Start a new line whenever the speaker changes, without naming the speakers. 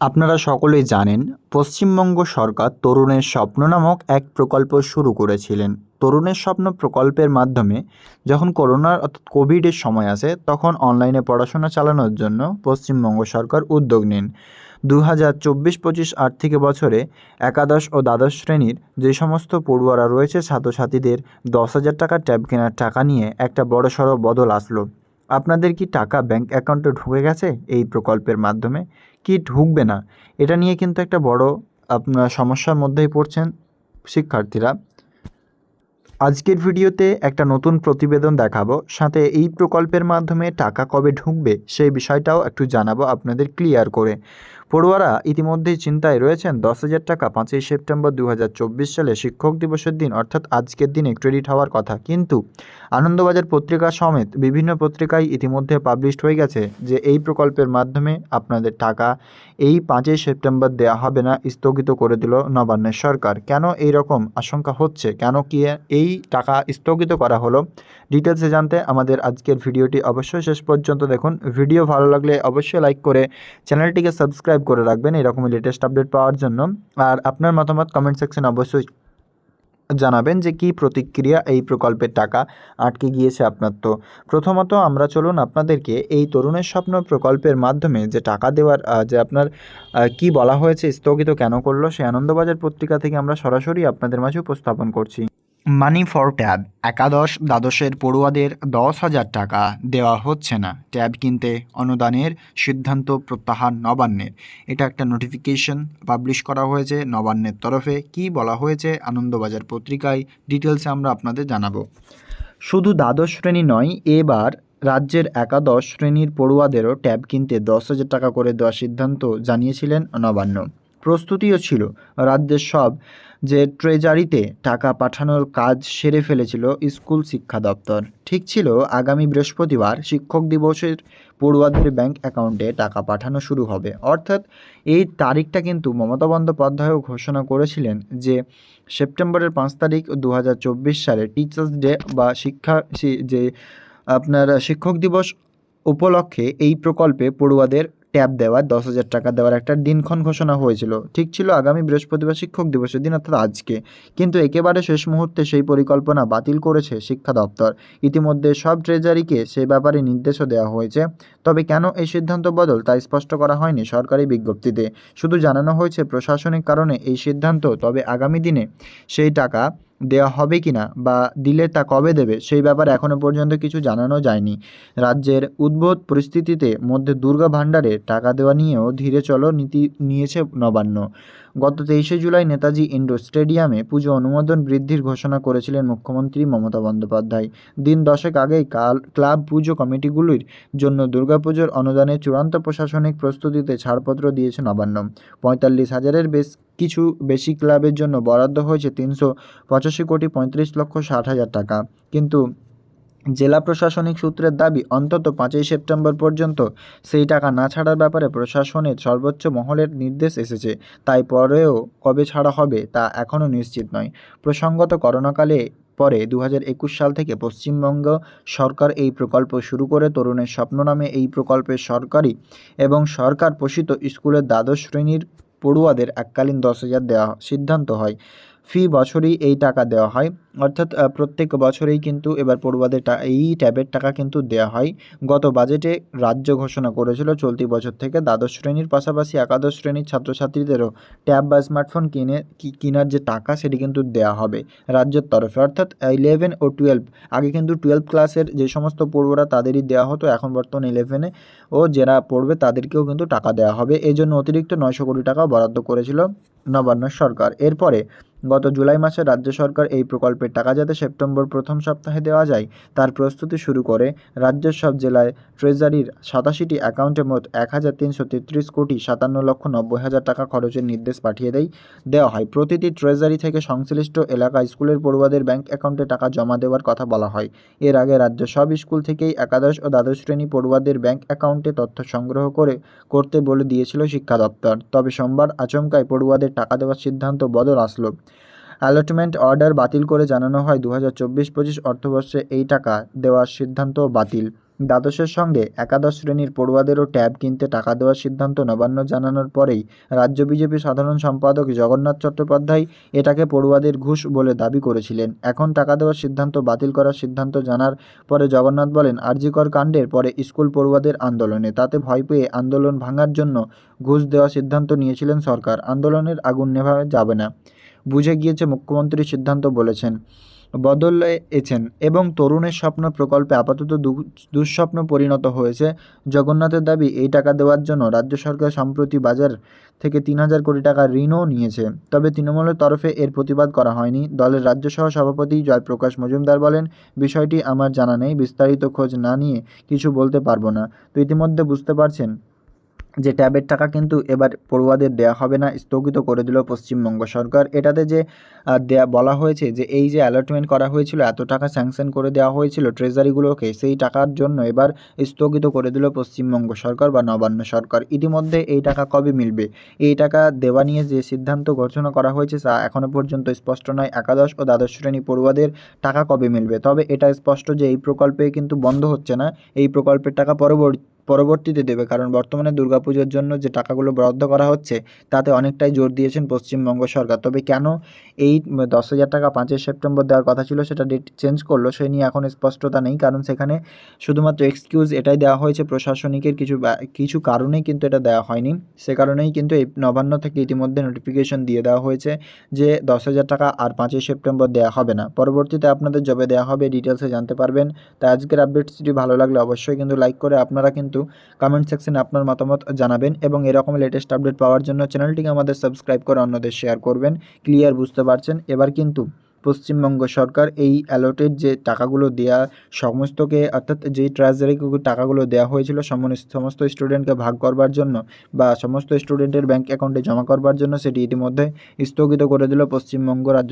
আপনারা সকলেই জানেন, পশ্চিমবঙ্গ সরকার তরুণের স্বপ্ন নামক এক প্রকল্প শুরু করেছিলেন। তরুণের স্বপ্ন প্রকল্পের মাধ্যমে যখন করোনার অর্থাৎ কোভিডের সময় আসে, তখন অনলাইনে পড়াশোনা চালানোর জন্য পশ্চিমবঙ্গ সরকার উদ্যোগ নেন। দু হাজার চব্বিশ পঁচিশ আর্থিক বছরে একাদশ ও দ্বাদশ শ্রেণির যে সমস্ত পড়ুয়ারা রয়েছে, ছাত্রছাত্রীদের দশ হাজার টাকা ট্যাব কেনার টাকা নিয়ে একটা বড়সড় বদল আসলো। আপনাদের কি টাকা ব্যাংক অ্যাকাউন্টে ঢুকে গেছে এই প্রকল্পের মাধ্যমে? কি ঢুকবে না? এটা নিয়ে কিন্তু একটা বড় আপনার সমস্যার মধ্যেই পড়ছেন শিক্ষার্থীরা। আজকের ভিডিওতে একটা নতুন প্রতিবেদন দেখাবো। সাথে এই প্রকল্পের মাধ্যমে টাকা কবে ঢুকবে সেই বিষয়টাও একটু জানাব আপনাদের ক্লিয়ার করে। পড়ুয়ারা ইতিমধ্যেই চিন্তায় রয়েছেন, দশ হাজার টাকা, পাঁচই সেপ্টেম্বর দু হাজার চব্বিশ সালে শিক্ষক দিবসের দিন, অর্থাৎ আজকের দিনে ক্রেডিট হওয়ার কথা। কিন্তু আনন্দবাজার পত্রিকা সমেত বিভিন্ন পত্রিকায় ইতিমধ্যে পাবলিশড হয়ে গেছে যে এই প্রকল্পের মাধ্যমে আপনাদের টাকা এই পাঁচই সেপ্টেম্বর দেওয়া হবে না, স্থগিত করে দিল নবান্নের সরকার। কেন এই রকম আশঙ্কা হচ্ছে? কেন কি এই টাকা স্থগিত করা হলো? ডিটেলসে জানতে আমাদের আজকের ভিডিওটি অবশ্যই শেষ পর্যন্ত দেখুন। ভিডিও ভালো লাগলে অবশ্যই লাইক করে চ্যানেলটিকে সাবস্ক্রাইব করে রাখবেন এরকমই লেটেস্ট আপডেট পাওয়ার জন্য। আর আপনার মতামত কমেন্ট সেকশন অবশ্যই জানাবেন যে কি প্রতিক্রিয়া এই প্রকল্পের টাকা আটকে গিয়েছে আপনার। তো প্রথমত আমরা চলুন আপনাদেরকে এই তরুণের স্বপ্ন প্রকল্পের মাধ্যমে যে টাকা দেওয়ার যে আপনার কি বলা হয়েছে, স্থগিত কেন করল, সেই আনন্দবাজার পত্রিকা থেকে আমরা সরাসরি আপনাদের মাঝে উপস্থাপন করছি। মানি ফর ট্যাব একাদশ দ্বাদশের পড়ুয়াদের দশ হাজার টাকা দেওয়া হচ্ছে না। ট্যাব কিনতে অনুদানের সিদ্ধান্ত প্রত্যাহার নবান্নের। এটা একটা নোটিফিকেশন পাবলিশ করা হয়েছে নবান্নের তরফে। কি বলা হয়েছে আনন্দবাজার পত্রিকায় ডিটেলসে আমরা আপনাদের জানাব। শুধু দ্বাদশ শ্রেণি নয়, এবার রাজ্যের একাদশ শ্রেণির পড়ুয়াদেরও ট্যাব কিনতে দশ হাজার টাকা করে দেওয়ার সিদ্ধান্ত জানিয়েছিলেন নবান্ন। প্রস্তুতিও ছিল। রাজ্যের সব যে ট্রেজারিতে টাকা পাঠানোর কাজ সেরে ফেলেছিল স্কুল শিক্ষা দপ্তর। ঠিক ছিল, আগামী বৃহস্পতিবার শিক্ষক দিবসের পড়ুয়াদের ব্যাংক অ্যাকাউন্টে টাকা পাঠানো শুরু হবে। অর্থাৎ এই তারিখটা কিন্তু মমতা বন্দ্যোপাধ্যায়ও ঘোষণা করেছিলেন যে সেপ্টেম্বরের পাঁচ তারিখ দু হাজার চব্বিশ সালে টিচার্স ডে বা শিক্ষা যে আপনার শিক্ষক দিবস উপলক্ষে এই প্রকল্পে পড়ুয়াদের ট্যাব দেওয়ার দশ হাজার টাকা দেওয়ার একটা দিনক্ষণ ঘোষণা হয়েছিল। ঠিক ছিল আগামী বৃহস্পতিবার শিক্ষক দিবসের দিন অর্থাৎ আজকে। কিন্তু একেবারে শেষ মুহূর্তে সেই পরিকল্পনা বাতিল করেছে শিক্ষা দপ্তর। ইতিমধ্যে সব ট্রেজারিকে সে ব্যাপারে নির্দেশও দেওয়া হয়েছে। তবে কেন এই সিদ্ধান্ত বদল তা স্পষ্ট করা হয়নি সরকারি বিজ্ঞপ্তিতে। শুধু জানানো হয়েছে প্রশাসনিক কারণে এই সিদ্ধান্ত, তবে আগামী দিনে সেই টাকা দেওয়া হবে কি না বা দিলে তা কবে দেবে, সেই ব্যাপারে এখনও পর্যন্ত কিছু জানানো যায়নি। রাজ্যের উদ্ভূত পরিস্থিতিতে মধ্যে দুর্গা ভাণ্ডারে টাকা দেওয়া নিয়েও ধীরে চলো নীতি নিয়েছে নবান্ন। গত তেইশে জুলাই নেতাজি ইন্ডোর স্টেডিয়ামে পুজো অনুমোদন বৃদ্ধির ঘোষণা করেছিলেন মুখ্যমন্ত্রী মমতা বন্দ্যোপাধ্যায়। দিন দশেক আগেই কাল ক্লাব পুজো কমিটিগুলির জন্য দুর্গাপুজোর অনুদানে চূড়ান্ত প্রশাসনিক প্রস্তুতিতে ছাড়পত্র দিয়েছে নবান্ন। পঁয়তাল্লিশ হাজারের বেশ কিছু বেশি ক্লাবের জন্য বরাদ্দ হয়েছে তিনশো পঁচাশি কোটি পঁয়ত্রিশ লক্ষ ষাট হাজার টাকা। কিন্তু জেলা প্রশাসনিক সূত্রের দাবি, অন্তত পাঁচই সেপ্টেম্বর পর্যন্ত সেই টাকা না ছাড়ার ব্যাপারে প্রশাসনের সর্বোচ্চ মহলের নির্দেশ এসেছে। তাই পরেও কবে ছাড়া হবে তা এখনও নিশ্চিত নয়। প্রসঙ্গত, করোনাকালে পরে দু সাল থেকে পশ্চিমবঙ্গ সরকার এই প্রকল্প শুরু করে তরুণের স্বপ্ন নামে এই প্রকল্পের সরকারি এবং সরকার পোষিত স্কুলের দ্বাদশ শ্রেণির পড়ুয়াদের এককালীন দশ হাজার দেওয়া সিদ্ধান্ত হয়। ফি বছরই এই টাকা দেওয়া হয়। অর্থাৎ প্রত্যেক বছরেই কিন্তু এবার পড়ুয়াদের এই ট্যাবের টাকা কিন্তু দেওয়া হয়। গত বাজেটে রাজ্য ঘোষণা করেছিল চলতি বছর থেকে দ্বাদশ শ্রেণির পাশাপাশি একাদশ শ্রেণির ছাত্রছাত্রীদেরও ট্যাব বা স্মার্টফোন কিনে কেনার যে টাকা সেটি কিন্তু দেওয়া হবে রাজ্যের তরফে। অর্থাৎ ইলেভেন ও টুয়েলভ আগে কিন্তু টুয়েলভ ক্লাসের যে সমস্ত পড়ুয়ারা তাদেরই দেওয়া হতো, এখন বর্তমানে ইলেভেনে ও যারা পড়বে তাদেরকেও কিন্তু টাকা দেওয়া হবে। এই জন্য অতিরিক্ত নয়শো কোটি টাকা বরাদ্দ করেছিল নবান্ন সরকার। এরপরে গত জুলাই মাসে রাজ্য সরকার এই প্রকল্পের টাকা যাতে সেপ্টেম্বর প্রথম সপ্তাহে দেওয়া যায়, তার প্রস্তুতি শুরু করে রাজ্যের সব জেলায় ট্রেজারির সাতাশিটি অ্যাকাউন্টে মোট এক হাজার তিনশো তেত্রিশ কোটি সাতান্ন লক্ষ নব্বই হাজার টাকা খরচের নির্দেশ পাঠিয়ে দেয়, দেওয়া হয়। প্রতিটি ট্রেজারি থেকে সংশ্লিষ্ট এলাকা স্কুলের পড়ুয়াদের ব্যাংক অ্যাকাউন্টে টাকা জমা দেওয়ার কথা বলা হয়। এর আগে রাজ্য সব স্কুল থেকেই একাদশ ও দ্বাদশ শ্রেণি পড়ুয়াদের ব্যাংক অ্যাকাউন্টে তথ্য সংগ্রহ করে করতে বলে দিয়েছিল শিক্ষা দপ্তর। তবে সোমবার আচমকায় পড়ুয়াদের টাকা দেওয়ার সিদ্ধান্ত বদল আসলো। অ্যালটমেন্ট অর্ডার বাতিল করে জানানো হয়। দু হাজার চব্বিশ পঁচিশ অর্থবর্ষে এই টাকা দেওয়ার সিদ্ধান্ত বাতিল। দ্বাদশের সঙ্গে একাদশ শ্রেণির পড়ুয়াদেরও ট্যাব কিনতে টাকা দেওয়ার সিদ্ধান্ত নবান্ন জানানোর পরেই রাজ্য বিজেপি সাধারণ সম্পাদক জগন্নাথ চট্টোপাধ্যায় এটাকে পড়ুয়াদের ঘুষ বলে দাবি করেছিলেন। এখন টাকা দেওয়ার সিদ্ধান্ত বাতিল করার সিদ্ধান্ত জানার পরে জগন্নাথ বলেন, আরজিকর কাণ্ডের পরে স্কুল পড়ুয়াদের আন্দোলনে। তাতে ভয় পেয়ে আন্দোলন ভাঙার জন্য ঘুষ দেওয়ার সিদ্ধান্ত নিয়েছিলেন সরকার। আন্দোলনের আগুন নেভানো যাবে না। বুঝে গিয়েছে মুখ্যমন্ত্রী সিদ্ধান্ত বলেছেন বদলেছেন এবং তরুণের স্বপ্ন প্রকল্পে আপাতত দুঃস্বপ্ন পরিণত হয়েছে। জগন্নাথের দাবি, এই টাকা দেওয়ার জন্য রাজ্য সরকার সম্প্রতি বাজার থেকে তিন হাজার কোটি টাকা ঋণও নিয়েছে। তবে তৃণমূলের তরফে এর প্রতিবাদ করা হয়নি। দলের রাজ্য সহ সভাপতি জয়প্রকাশ মজুমদার বলেন, বিষয়টি আমার জানা নেই, বিস্তারিত খোঁজ না নিয়ে কিছু বলতে পারব না। তো ইতিমধ্যে বুঝতে পারছেন যে ট্যাবের টাকা কিন্তু এবার পড়ুয়াদের দেওয়া হবে না, স্থগিত করে দিল পশ্চিমবঙ্গ সরকার। এটাতে যে দেয়া, বলা হয়েছে যে এই যে অ্যালটমেন্ট করা হয়েছিল, এত টাকা স্যাংশন করে দেওয়া হয়েছিল ট্রেজারিগুলোকে সেই টাকার জন্য এবার স্থগিত করে দিল পশ্চিমবঙ্গ সরকার বা নবান্ন সরকার। ইতিমধ্যে এই টাকা কবে মিলবে? এই টাকা দেওয়া নিয়ে যে সিদ্ধান্ত ঘোষণা করা হয়েছে, তা এখনও পর্যন্ত স্পষ্ট নয়। একাদশ ও দ্বাদশ শ্রেণি পড়ুয়াদের টাকা কবে মিলবে? তবে এটা স্পষ্ট যে এই প্রকল্পে কিন্তু বন্ধ হচ্ছে না। এই প্রকল্পের টাকা পরবর্তী পরবর্তীতে দেবে। কারণ বর্তমানে দুর্গাপুজোর জন্য যে টাকাগুলো বরাদ্দ করা হচ্ছে, তাতে অনেকটাই জোর দিয়েছেন পশ্চিমবঙ্গ সরকার। তবে কেন এই দশ হাজার টাকা পাঁচই সেপ্টেম্বর দেওয়ার কথা ছিল, সেটা ডেট চেঞ্জ করল, সে নিয়ে এখন স্পষ্টতা নেই। কারণ সেখানে শুধুমাত্র এক্সকিউজ এটাই দেওয়া হয়েছে, প্রশাসনিকের কিছু কিছু কারণেই কিন্তু এটা দেওয়া হয়নি। সে কারণেই কিন্তু এই নবান্ন থেকে ইতিমধ্যে নোটিফিকেশন দিয়ে দেওয়া হয়েছে যে দশ হাজার টাকা আর পাঁচই সেপ্টেম্বর দেওয়া হবে না। পরবর্তীতে আপনাদের যবে দেওয়া হবে ডিটেলসে জানতে পারবেন। তাই আজকের আপডেটসটি ভালো লাগলে, অবশ্যই কিন্তু লাইক করে, আপনারা কিন্তু কমেন্ট সেকশনে আপনার মতামত জানাবেন এবং এরকম লেটেস্ট আপডেট পাওয়ার জন্য চ্যানেলটিকে আমাদের সাবস্ক্রাইব করে অন্যদের শেয়ার করবেন। ক্লিয়ার বুঝতে পারছেন? এবার কিন্তু পশ্চিমবঙ্গ সরকার এই অ্যালোটেড যে টাকাগুলো দেওয়া সমস্তকে অর্থাৎ যেই ট্রেজারি টাকাগুলো দেওয়া হয়েছিল সমস্ত স্টুডেন্টকে ভাগ করবার জন্য বা সমস্ত স্টুডেন্টের ব্যাংক অ্যাকাউন্টে জমা করবার জন্য সেটি ইতিমধ্যে স্থগিত করে দিল পশ্চিমবঙ্গ রাজ্য